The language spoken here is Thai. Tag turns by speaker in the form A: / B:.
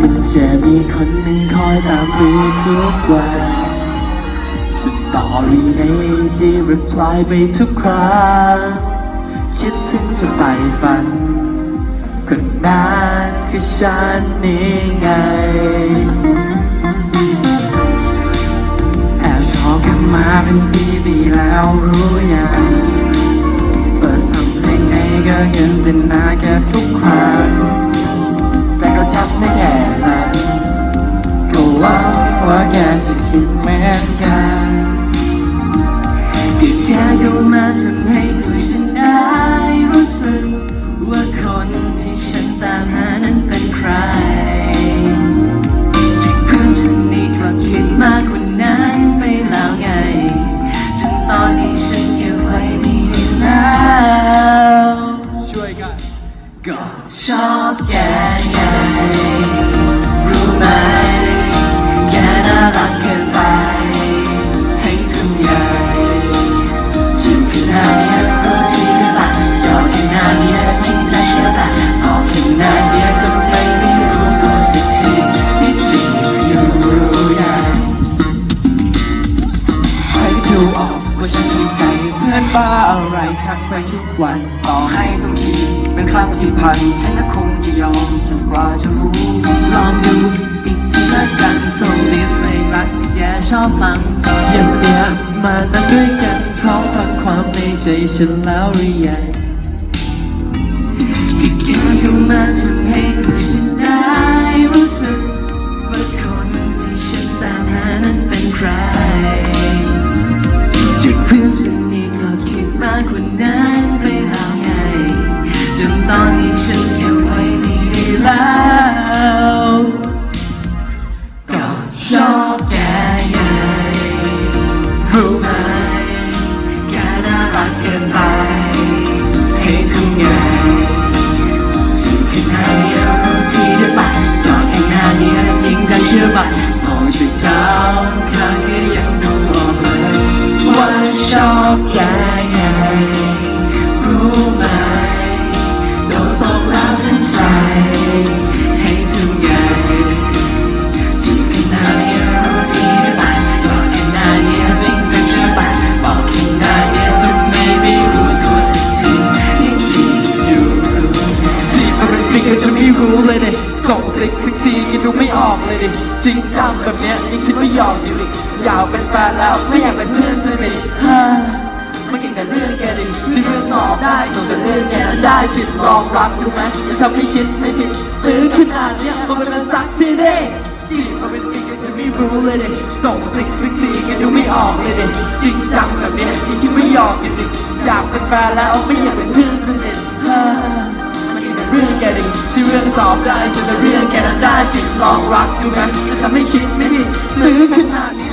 A: มันจะมีคนหนึ่งคอยตามดูทุกวันสตอรี่ในที่รีプライไปทุกครั้งคิดถึงจนไปฝัน คนนั้นคือฉันนี่ไง มาเป็นปีๆแล้วรู้ยังเปิดทำเพลงไงก็ยังจะน่าแค่ทุกครั้งแต่ก็จำได้แค่นั้นก็หวังว่าแกจะคิดเหมือนกันก็แค่เข้ามาทำให้ ก็ชอ เพื่อนบ้าอะไรทักไปทุกวัน ต่อให้ต้องทีเป็นครั้งที่พันฉันก็คงจะยอมจนกว่าจะรู้ลองดูอีกทีละกันส่งลิสต์ไม่รักที่แย่ชอบมังอย่าเปียมานั่งด้วยกันพร้อมฟังความในใจฉันแล้วหรือยังก็แค่เข้ามาทำ นตอนนี้ฉันเก็บไว้ไม่ได้แล้วก็ชอบแกไงรู้ไหมแกน่ารักเกินไปให้ทำไงถึงขนาดนี้รู้ที่หรือเปล่าก็ขนาดนี้จริงใจเชื่อป่ะมองช่วยก้าวข้างก็ยังดูออกเลยว่าชอบแกไง เลยดิส่งสิกสิกซีกินดูไม่ออกเลยดิจริงจังแบบเนี้ยยังคิดว่หยอกอยู่ดิอยากเป็นแฟนแล้วไม่อยากเป็นเพื่อนสนิทฮ่าไม่เก่งแต่เรื่องแกดิที่เรื่องสอบได้ส่งแต่เรื่องแกนั้นได้สิทธิ์ลองรับดูไหมจะทำให้คิดไม่ผิดหรือขึ้นาเนี้ยมันเป็นสักที่เด้จีบมันเป็นปีก็จะไม่รู้เลยดิส่งสิกสิกซีกินดูไม่ออกเลยดิจริงจังแบบเนี้ยยังคิดว่หยอกอยู่ดิอยากเป็นแฟนแล้วไม่อยากเป็นเพื่อนสนิทฮ่า สอบได้จะแต่เรียนแค่นั้นได้สิลองรักดูกันจะทำให้คิดไม่ผิดหรือขนาดนี้